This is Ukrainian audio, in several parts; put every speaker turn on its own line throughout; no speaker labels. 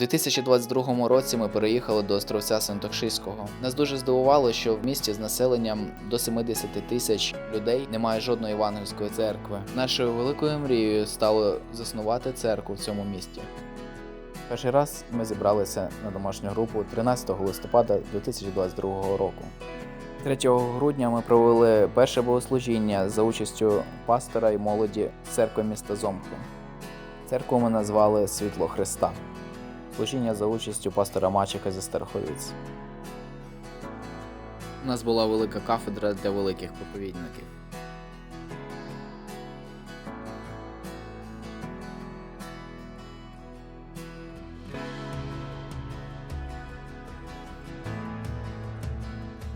2022 році ми переїхали до островця Сантокшиського. Нас дуже здивувало, що в місті з населенням до 70 тисяч людей немає жодної євангельської церкви. Нашою великою мрією стало заснувати церкву в цьому місті. Перший раз ми зібралися на домашню групу 13 листопада 2022 року. 3 грудня ми провели перше богослужіння за участю пастора і молоді церкви міста Зомки. Церкву ми назвали Світло Христа. Служіння за участю пастора Мачика зі Староховіць. У нас була велика кафедра для великих проповідників.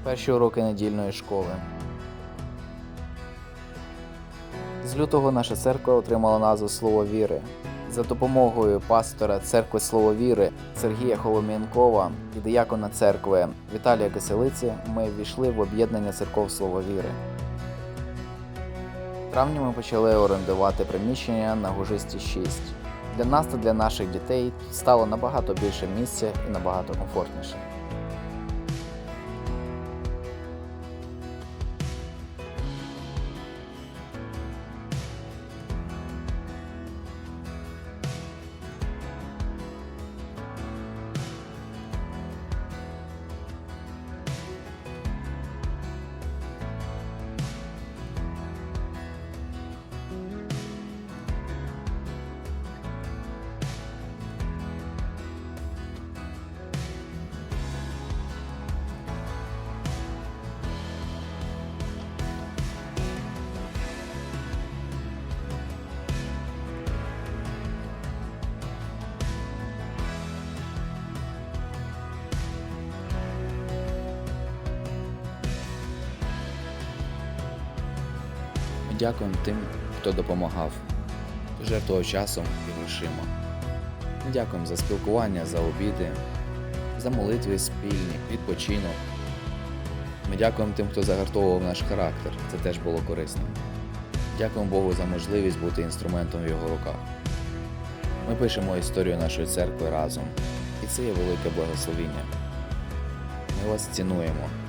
Перші уроки недільної школи. З лютого наша церква отримала назву Слово віри. За допомогою пастора церкви Слово віри Сергія Холом'янкова і диякона церкви Віталія Киселиці ми ввійшли в об'єднання церков Слово віри. В травні ми почали орендувати приміщення на Гужисті 6. Для нас та для наших дітей стало набагато більше місця і набагато комфортніше. Дякуємо тим, хто допомагав, жертвував часом і грошима. Дякуємо за спілкування, за обіди, за молитви спільні, відпочинок. Ми дякуємо тим, хто загартовував наш характер. Це теж було корисно. Дякуємо Богу за можливість бути інструментом в його руках. Ми пишемо історію нашої церкви разом, і це є велике благословіння. Ми вас цінуємо.